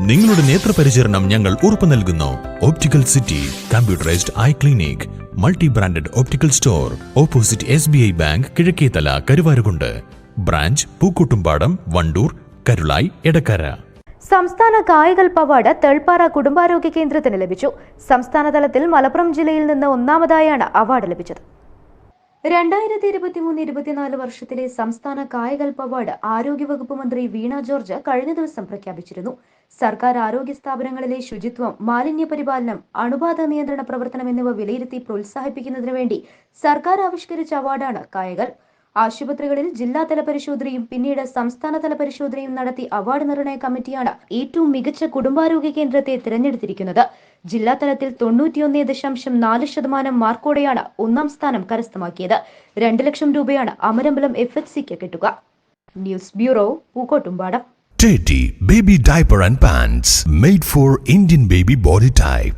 നിങ്ങളുടെ നേത്രപരിചരണം ഞങ്ങൾ ഉറപ്പു നൽകുന്നു. Optical city computerised eye clinic multi branded optical store opposite S B I bank Kizhakkethala Karuvarakundu branch Pookkottumpadam Wandoor Karulai Edakkara സംസ്ഥാന കായകൽപ്പ് അവാർഡ് തേൾപ്പാറ കുടുംബാരോഗ്യ കേന്ദ്രത്തിന് ലഭിച്ചു. സംസ്ഥാനതലത്തിൽ മലപ്പുറം ജില്ലയിൽ നിന്ന് ഒന്നാമതായാണ് അവാർഡ് ലഭിച്ചത്. രണ്ടായിരത്തി ഇരുപത്തി മൂന്ന് ഇരുപത്തിനാല് വർഷത്തിലെ സംസ്ഥാന കായകൽപ്പ് അവാർഡ് ആരോഗ്യവകുപ്പ് മന്ത്രി വീണ ജോർജ് കഴിഞ്ഞ ദിവസം പ്രഖ്യാപിച്ചിരുന്നു. സർക്കാർ ആരോഗ്യ സ്ഥാപനങ്ങളിലെ ശുചിത്വം മാലിന്യ പരിപാലനം അണുബാധ നിയന്ത്രണ പ്രവർത്തനം എന്നിവ വിലയിരുത്തി പ്രോത്സാഹിപ്പിക്കുന്നതിനു വേണ്ടി സർക്കാർ ആവിഷ്കരിച്ച അവാർഡാണ് കായകൽ ആശുപത്രികളിൽ ജില്ലാതല പരിശോധനയും പിന്നീട് സംസ്ഥാനതല പരിശോധനയും നടത്തി അവാർഡ് നിർണയ കമ്മിറ്റിയാണ് ഏറ്റവും മികച്ച കുടുംബാരോഗ്യ കേന്ദ്രത്തെ തിരഞ്ഞെടുത്തിരിക്കുന്നത്. ജില്ലാതലത്തിൽ തൊണ്ണൂറ്റിയൊന്ന് ദശാംശം നാല് ശതമാനം മാർക്കോടെയാണ് ഒന്നാം സ്ഥാനം കരസ്ഥമാക്കിയത്. രണ്ട് ലക്ഷം രൂപയാണ് അമരമ്പലം എഫ് എച്ച് സിക്ക് കിട്ടുക. News bureau Pookkottumpadam. Teddy Baby and Pants made for Indian baby body type.